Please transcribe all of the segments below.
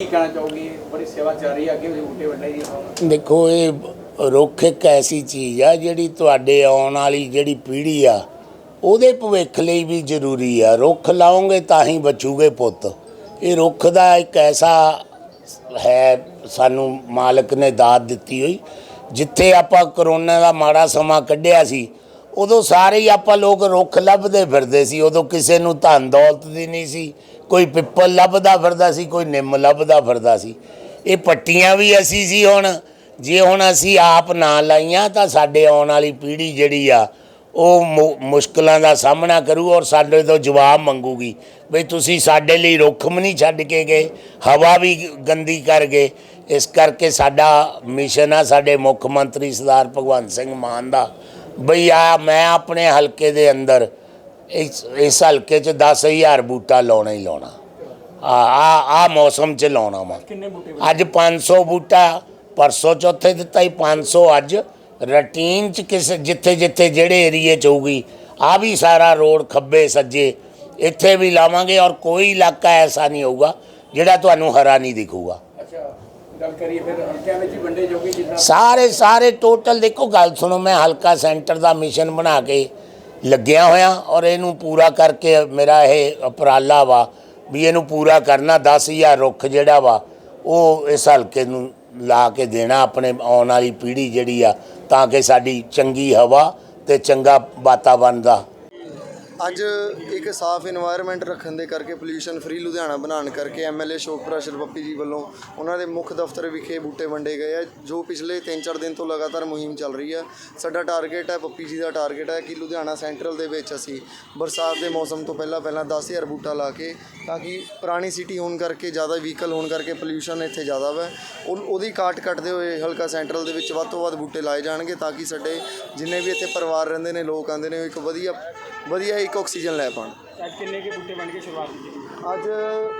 ਕੀ ਕਹਿਣਾ ਚਾਹੋਗੇ? ਬੜੀ ਸੇਵਾ ਚੱਲ ਰਹੀ ਹੈ ਅੱਗੇ ਵੀ ਬੂਟੇ ਵੱਡੇ ਜੀ ਦੇਖੋ, ਇਹ ਰੁੱਖ ਇੱਕ ਐਸੀ ਚੀਜ਼ ਆ ਜਿਹੜੀ ਤੁਹਾਡੇ ਆਉਣ ਵਾਲੀ ਜਿਹੜੀ ਪੀੜ੍ਹੀ ਆ, ਉਹਦੇ ਭਵਿੱਖ ਲਈ ਵੀ ਜ਼ਰੂਰੀ ਆ। ਰੁੱਖ ਲਾਓਗੇ ਤਾਂ ਹੀ ਬਚੂਗੇ ਪੁੱਤ। ਇਹ ਰੁੱਖ ਦਾ ਇੱਕ ਐਸਾ ਹੈ, ਸਾਨੂੰ ਮਾਲਕ ਨੇ ਦਾਤ ਦਿੱਤੀ ਹੋਈ। ਜਿੱਥੇ ਆਪਾਂ ਕਰੋਨਾ ਦਾ ਮਾੜਾ ਸਮਾਂ ਕੱਢਿਆ ਸੀ ਉਦੋਂ ਸਾਰੇ ਹੀ ਆਪਾਂ ਲੋਕ ਰੁੱਖ ਲੱਭਦੇ ਫਿਰਦੇ ਸੀ, ਉਦੋਂ ਕਿਸੇ ਨੂੰ ਧਨ ਦੌਲਤ ਦੀ ਨਹੀਂ ਸੀ, ਕੋਈ ਪਿੱਪਲ ਲੱਭਦਾ ਫਿਰਦਾ ਸੀ, ਕੋਈ ਨਿੰਮ ਲੱਭਦਾ ਫਿਰਦਾ ਸੀ। ਇਹ ਪੱਟੀਆਂ ਵੀ ਅਸੀਂ ਸੀ ਹੁਣ, ਜੇ ਹੁਣ ਅਸੀਂ ਆਪ ਨਾ ਲਾਈਆਂ ਤਾਂ ਸਾਡੇ ਆਉਣ ਵਾਲੀ ਪੀੜ੍ਹੀ ਜਿਹੜੀ ਆ, ਉਹ ਮੁ- ਮੁਸ਼ਕਲਾਂ ਦਾ ਸਾਹਮਣਾ ਕਰੂ ਔਰ ਸਾਡੇ ਤੋਂ ਜਵਾਬ ਮੰਗੂਗੀ। ਬਈ ਤੁਸੀਂ ਸਾਡੇ ਲਈ ਰੁੱਖ ਵੀ ਨਹੀਂ ਛੱਡ ਕੇ ਗਏ, ਹਵਾ ਵੀ ਗੰਦੀ ਕਰ ਗਏ। ਇਸ ਕਰਕੇ ਸਾਡਾ ਮਿਸ਼ਨ ਆ, ਸਾਡੇ ਮੁੱਖ ਮੰਤਰੀ ਸਰਦਾਰ ਭਗਵੰਤ ਸਿੰਘ ਮਾਨ ਦਾ ਬਈ ਆ ਮੈਂ ਆਪਣੇ ਹਲਕੇ ਦੇ ਅੰਦਰ ਇਸ ਇਸ ਹਲਕੇ 'ਚ 10000 ਬੂਟਾ ਲਾਉਣਾ ਹੀ ਲਾਉਣਾ। ਆ ਆ ਆ ਮੌਸਮ 'ਚ ਲਾਉਣਾ ਵਾ। ਕਿੰਨੇ ਬੂਟੇ ਅੱਜ 500 ਬੂਟਾ ਪਰਸੋਂ ਚੌਥੇ ਦਿੱਤਾ ਹੀ 500 ਅੱਜ ਰੂਟੀਨ ਚ ਕਿਸੇ ਜਿੱਥੇ ਜਿੱਥੇ ਜਿਹੜੇ ਏਰੀਏ ਚ ਹੋਊਗੀ ਆ ਵੀ ਸਾਰਾ ਰੋਡ ਖੱਬੇ ਸੱਜੇ ਇੱਥੇ ਵੀ ਲਾਵਾਂਗੇ ਔਰ ਕੋਈ ਇਲਾਕਾ ਐਸਾ ਨਹੀਂ ਹੋਊਗਾ ਜਿਹੜਾ ਤੁਹਾਨੂੰ ਹਰਾ ਨਹੀਂ ਦਿਖੂਗਾ। ਗੱਲ ਕਰੀਏ ਫਿਰ ਹਲਕਿਆਂ ਵਿੱਚ ਹੀ ਵੰਡੇ ਜੋਗੇ ਜਿੱਦਾਂ ਸਾਰੇ ਸਾਰੇ ਟੋਟਲ ਦੇਖੋ ਗੱਲ ਸੁਣੋ, ਮੈਂ ਹਲਕਾ ਸੈਂਟਰ ਦਾ ਮਿਸ਼ਨ ਬਣਾ ਕੇ ਲੱਗਿਆ ਹੋਇਆ ਔਰ ਇਹਨੂੰ ਪੂਰਾ ਕਰਕੇ ਮੇਰਾ ਇਹ ਉਪਰਾਲਾ ਵਾ ਵੀ ਇਹਨੂੰ ਪੂਰਾ ਕਰਨਾ 10000 ਰੁੱਖ ਜਿਹੜਾ ਵਾ, ਉਹ ਇਸ ਹਲਕੇ ਨੂੰ ਲਾ ਕੇ ਦੇਣਾ ਆਪਣੇ ਆਉਣ ਵਾਲੀ ਪੀੜ੍ਹੀ ਜਿਹੜੀ ਆ, ਤਾਂ ਕਿ ਸਾਡੀ ਚੰਗੀ ਹਵਾ ਤੇ ਚੰਗਾ ਵਾਤਾਵਰਨ ਦਾ ਅੱਜ ਇੱਕ ਸਾਫ਼ এনवायरमेंट ਰੱਖਣ ਦੇ ਕਰਕੇ ਪੋਲੂਸ਼ਨ ਫ੍ਰੀ ਲੁਧਿਆਣਾ ਬਣਾਉਣ ਕਰਕੇ ਐਮਐਲਏ ਸ਼ੋਕਪ੍ਰਾ ਸ਼ਰਪੱਪੀ ਜੀ ਵੱਲੋਂ ਉਹਨਾਂ ਦੇ ਮੁੱਖ ਦਫ਼ਤਰ ਵਿਖੇ ਬੂਟੇ ਵੰਡੇ ਗਏ ਆ, ਜੋ ਪਿਛਲੇ 3-4 ਦਿਨ ਤੋਂ ਲਗਾਤਾਰ ਮੁਹਿੰਮ ਚੱਲ ਰਹੀ ਆ। ਸਾਡਾ ਟਾਰਗੇਟ ਹੈ ਪੱਪੀ ਜੀ ਦਾ ਟਾਰਗੇਟ ਹੈ ਕਿ ਲੁਧਿਆਣਾ ਸੈਂਟਰਲ ਦੇ ਵਿੱਚ ਅਸੀਂ ਬਰਸਾਤ ਦੇ ਮੌਸਮ ਤੋਂ ਪਹਿਲਾਂ ਪਹਿਲਾਂ 10000 ਬੂਟਾ ਲਾ ਕੇ ਤਾਂ ਕਿ ਪੁਰਾਣੀ ਸਿਟੀ ਹੋਣ ਕਰਕੇ ਜ਼ਿਆਦਾ ਵਹੀਕਲ ਹੋਣ ਕਰਕੇ ਪੋਲੂਸ਼ਨ ਇੱਥੇ ਜ਼ਿਆਦਾ ਵਾ। ਉਹਦੀ ਕਾਟ ਕੱਟਦੇ ਹੋਏ ਹਲਕਾ ਸੈਂਟਰਲ ਦੇ ਵਿੱਚ ਵੱਧ ਤੋਂ ਵੱਧ ਬੂਟੇ ਲਾਏ ਜਾਣਗੇ ਤਾਂ ਕਿ ਸਾਡੇ ਜਿੰਨੇ ਵੀ ਇੱਥੇ ਪਰਿਵਾਰ ਰਹਿੰਦੇ ਨੇ, ਲੋਕ ਆਂਦੇ ਨੇ ਇੱਕ ਵਧੀਆ ਵਧੀਆ ਇੱਕ ਆਕਸੀਜਨ ਲੈ ਪਾਣ। ਅੱਜ ਕਿੰਨੇ ਕੇ ਬੂਟੇ ਵੰਡ ਕੇ ਸ਼ੁਰੂਆਤ ਕੀਤੀ ਅੱਜ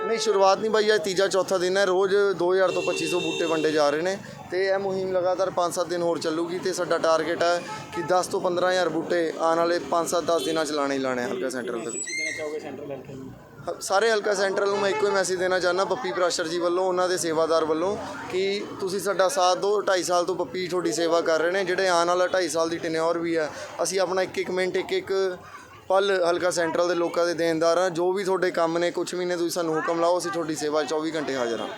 ਨਹੀਂ ਸ਼ੁਰੂਆਤ ਨਹੀਂ ਬਾਈ ਅੱਜ ਤੀਜਾ ਚੌਥਾ ਦਿਨ ਹੈ। ਰੋਜ਼ 2000 ਤੋਂ 2500 ਬੂਟੇ ਵੰਡੇ ਜਾ ਰਹੇ ਨੇ ਤੇ ਇਹ ਮੁਹਿੰਮ ਲਗਾਤਾਰ 5-7 ਦਿਨ ਹੋਰ ਚੱਲੂਗੀ ਤੇ ਸਾਡਾ ਟਾਰਗੇਟ ਹੈ ਕਿ 10 ਤੋਂ 15000 ਬੂਟੇ ਆਉਣ ਵਾਲੇ 5-7-10 ਦਿਨਾਂ ਚ ਲਾਣੇ ਹੀ ਲਾਣੇ ਹਲਕਾ ਸੈਂਟਰਲ ਦੇ। ਵਿੱਚ ਕੀ ਦੇਣਾ ਚਾਹੋਗੇ ਸੈਂਟਰਲ ਹਲਕੇ ਨੂੰ? ਹ- ਸਾਰੇ ਹਲਕਾ ਸੈਂਟਰਲ ਨੂੰ ਮੈਂ ਇੱਕੋ ਹੀ ਮੈਸੇਜ ਦੇਣਾ ਚਾਹੁੰਦਾ ਪੱਪੀ ਪ੍ਰਾਸ਼ਰ ਜੀ ਵੱਲੋਂ ਉਹਨਾਂ ਦੇ ਸੇਵਾਦਾਰ ਵੱਲੋਂ ਕਿ ਤੁਸੀਂ ਸਾਡਾ ਸਾਥ ਦਿਓ 2.5 ਸਾਲ ਤੋਂ ਪੱਪੀ ਤੁਹਾਡੀ ਸੇਵਾ ਕਰ ਰਹੇ ਨੇ ਜਿਹੜੇ ਆਉਣ ਵਾਲਾ 2.5 ਸਾਲ ਦੀ ਟੈਨਿਓਰ ਵੀ ਹੈ ਅਸੀਂ ਆਪਣਾ ਇੱਕ ਇੱਕ ਮਿੰਟ ਇੱਕ ਇੱਕ ਪਲ ਹਲਕਾ ਸੈਂਟਰਲ ਦੇ ਲੋਕਾਂ ਦੇ ਦੇਣਦਾਰ ਹਾਂ। ਜੋ ਵੀ ਤੁਹਾਡੇ ਕੰਮ ਨੇ ਕੁਝ ਮਹੀਨੇ ਤੁਸੀਂ ਸਾਨੂੰ ਹੁਕਮ ਲਾਓ, ਅਸੀਂ ਤੁਹਾਡੀ ਸੇਵਾ 'ਚ 24 ਘੰਟੇ ਹਾਜ਼ਰ ਹਾਂ।